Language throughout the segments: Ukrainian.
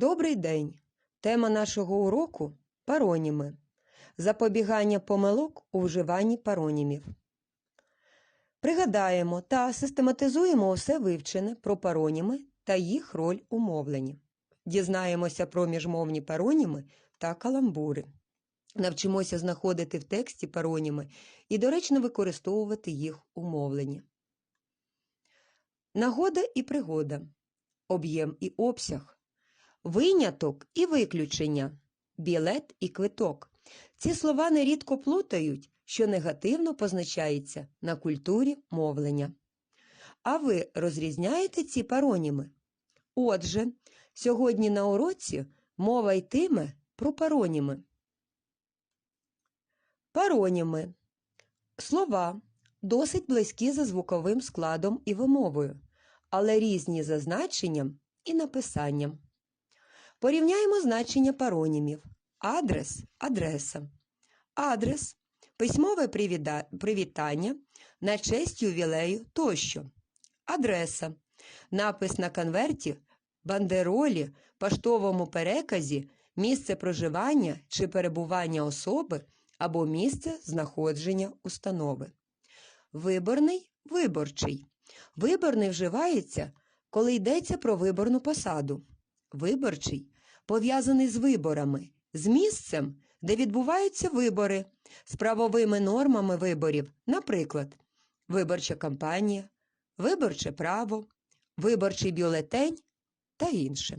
Добрий день! Тема нашого уроку пароніми. Запобігання помилок у вживанні паронімів. Пригадаємо та систематизуємо усе вивчене про пароніми та їх роль у мовленні. Дізнаємося про міжмовні пароніми та каламбури. Навчимося знаходити в тексті пароніми і доречно використовувати їх у мовленні. Нагода і пригода. Об'єм і обсяг. Виняток і виключення, білет і квиток. Ці слова нерідко плутають, що негативно позначається на культурі мовлення. А ви розрізняєте ці пароніми? Отже, сьогодні на уроці мова йтиме про пароніми. Пароніми слова досить близькі за звуковим складом і вимовою, але різні за значенням і написанням. Порівняємо значення паронімів. Адрес адреса. Адрес письмове привітання на честь ювілею тощо. Адреса напис на конверті, бандеролі, поштовому переказі, місце проживання чи перебування особи або місце знаходження установи. Виборний виборчий. Виборний вживається, коли йдеться про виборну посаду. Виборчий пов'язаний з виборами, з місцем, де відбуваються вибори, з правовими нормами виборів, наприклад, виборча кампанія, виборче право, виборчий бюлетень та інше.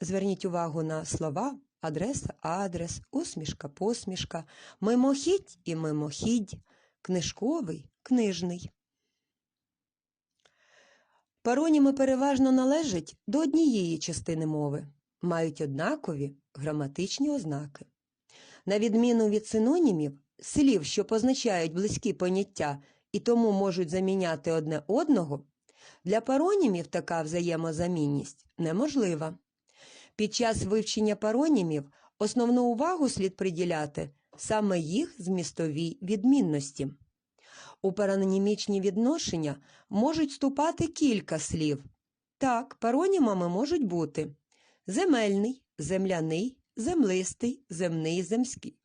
Зверніть увагу на слова адреса, адрес, усмішка, посмішка, мимохідь і мимохідь, книжковий, книжний. Пароніми переважно належать до однієї частини мови, мають однакові граматичні ознаки. На відміну від синонімів, слів, що позначають близькі поняття і тому можуть заміняти одне одного, для паронімів така взаємозамінність неможлива. Під час вивчення паронімів основну увагу слід приділяти саме їх змістовій відмінності. У паронімічні відношення можуть вступати кілька слів. Так, паронімами можуть бути земельний, земляний, землистий, земний, земський,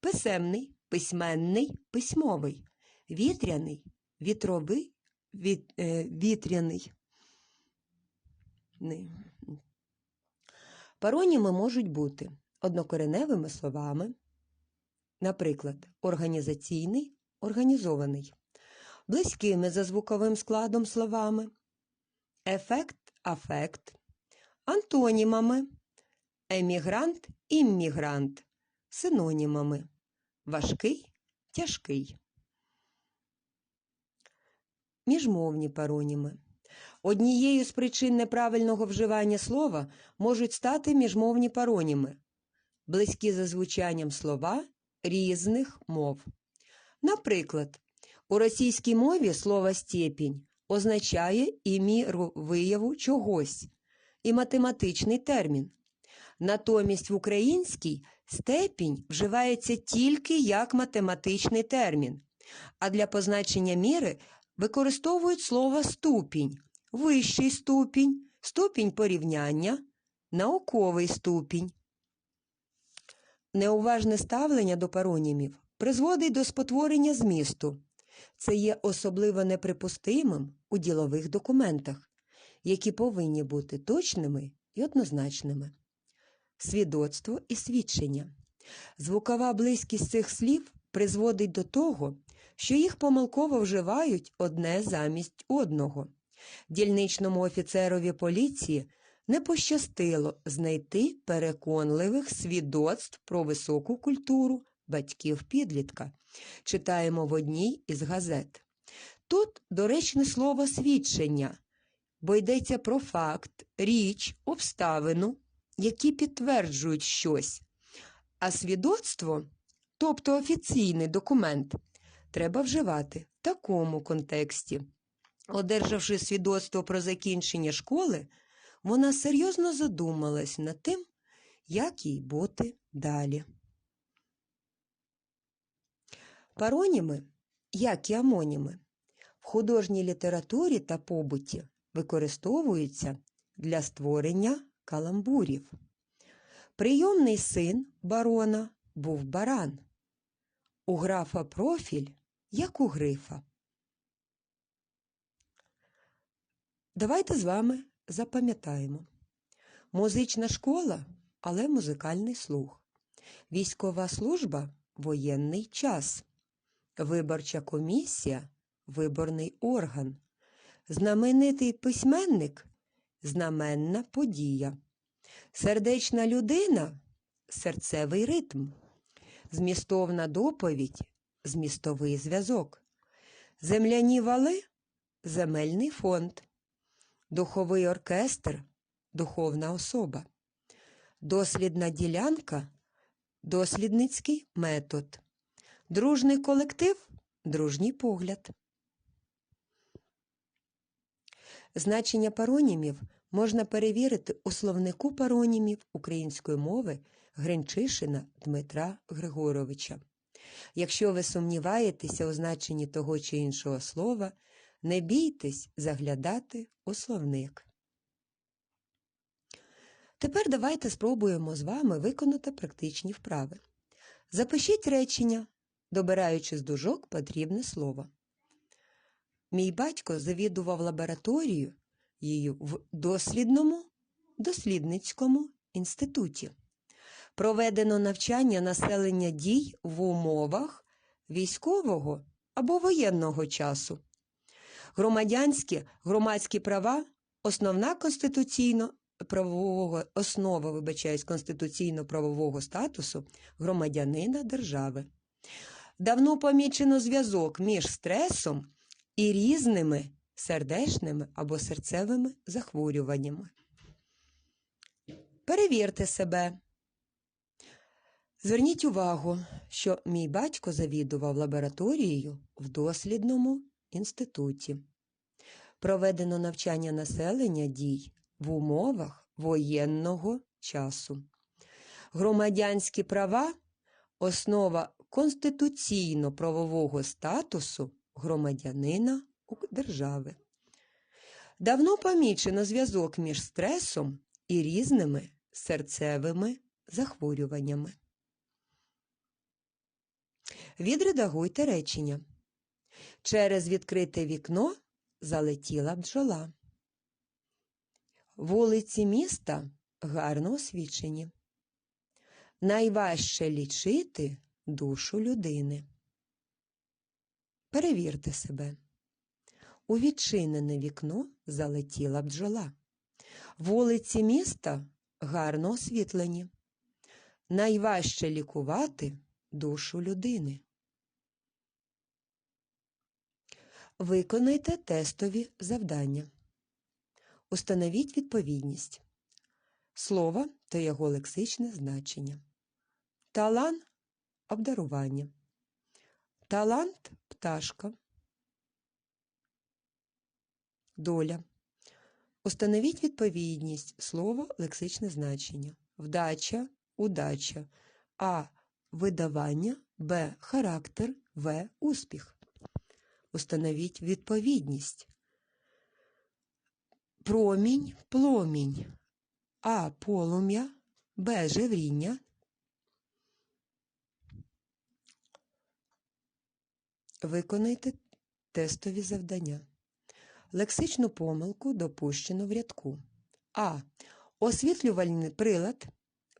писемний, письменний, письмовий, вітряний, вітровий, віт, е, вітряний. Пароніми можуть бути однокореневими словами, наприклад, організаційний, організований близькими за звуковим складом словами, ефект афект, антонімами, емігрант іммігрант, синонімами, важкий тяжкий. Міжмовні пароніми. Однією з причин неправильного вживання слова можуть стати міжмовні пароніми, близькі за звучанням слова різних мов. Наприклад, у російській мові слово степінь означає і міру вияву чогось, і математичний термін. Натомість в українській степінь вживається тільки як математичний термін, а для позначення міри використовують слово ступінь, вищий ступінь, ступінь порівняння, науковий ступінь. Неуважне ставлення до паронімів призводить до спотворення змісту. Це є особливо неприпустимим у ділових документах, які повинні бути точними і однозначними. Свідоцтво і свідчення. Звукова близькість цих слів призводить до того, що їх помилково вживають одне замість одного. Дільничному офіцерові поліції не пощастило знайти переконливих свідоцтв про високу культуру батьків підлітка. Читаємо в одній із газет. Тут доречне слово свідчення, бо йдеться про факт, річ, обставину, які підтверджують щось. А свідоцтво, тобто офіційний документ, треба вживати в такому контексті. Одержавши свідоцтво про закінчення школи, вона серйозно задумалась над тим, як їй бути далі. Пароніми, як і амоніми, в художній літературі та побуті використовуються для створення каламбурів. Прийомний син барона був баран. У графа профіль, як у грифа. Давайте з вами запам'ятаємо. Музична школа, але музикальний слух. Військова служба воєнний час. Виборча комісія виборний орган. Знаменитий письменник знаменна подія. Сердечна людина серцевий ритм. Змістовна доповідь змістовий зв'язок. Земляні вали земельний фонд. Духовий оркестр духовна особа. Дослідна ділянка дослідницький метод. Дружний колектив дружній погляд. Значення паронімів можна перевірити у словнику паронімів української мови Гринчишина Дмитра Григоровича. Якщо ви сумніваєтеся у значенні того чи іншого слова, не бійтесь заглядати у словник. Тепер давайте спробуємо з вами виконати практичні вправи. Запишіть речення, добираючи з дужок потрібне слово. Мій батько завідував лабораторією в дослідному дослідницькому інституті. Проведено навчання населення дій в умовах військового або воєнного часу. Громадянські громадські права основна конституційно правового основа, вибачаюсь, конституційно-правового статусу громадянина держави. Давно помічено зв'язок між стресом і різними сердечними або серцевими захворюваннями. Перевірте себе. Зверніть увагу, що мій батько завідував лабораторією в дослідному інституті. Проведено навчання населення дій в умовах воєнного часу. Громадянські права основа конституційно-правового статусу громадянина держави. Давно помічено зв'язок між стресом і різними серцевими захворюваннями. Відредагуйте речення. Через відкрите вікно залетіла бджола. Вулиці міста гарно освічені. Найважче лічити душу людини. Перевірте себе. У відчинене вікно залетіла бджола. Вулиці міста гарно освітлені. Найважче лікувати душу людини. Виконайте тестові завдання. Установіть відповідність. Слово та його лексичне значення. Талан обдарування. Талант пташка. Доля. Установіть відповідність слово лексичне значення. Вдача, удача. А. Видавання. Б. Характер. В. Успіх. Установіть відповідність. Промінь, пломінь. А. Полум'я. Б. Жевріння. Виконайте тестові завдання. Лексичну помилку допущено в рядку. А. Освітлювальний прилад.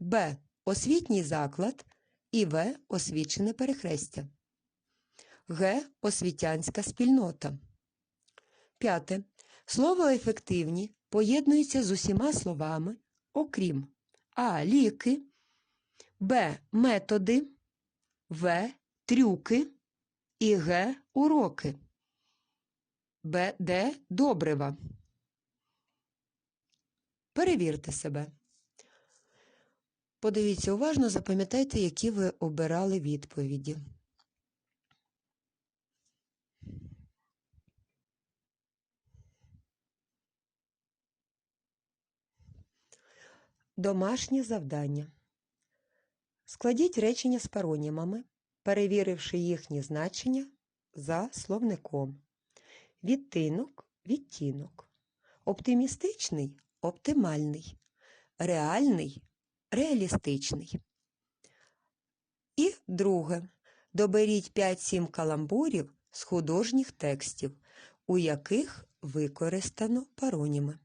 Б. Освітній заклад. І В. Освічене перехрестя. Г. Освітянська спільнота. П'яте. Слово ефективні поєднується з усіма словами, окрім А. Ліки, Б. Методи, В. Трюки і Г. Уроки. Б. Д. Добрива. Перевірте себе. Подивіться уважно, запам'ятайте, які ви обирали відповіді. Домашнє завдання. Складіть речення з паронімами, перевіривши їхні значення за словником. відтинок, відтінок. Оптимістичний оптимальний. Реальний реалістичний. І друге. Доберіть 5-7 каламбурів з художніх текстів, у яких використано пароніми.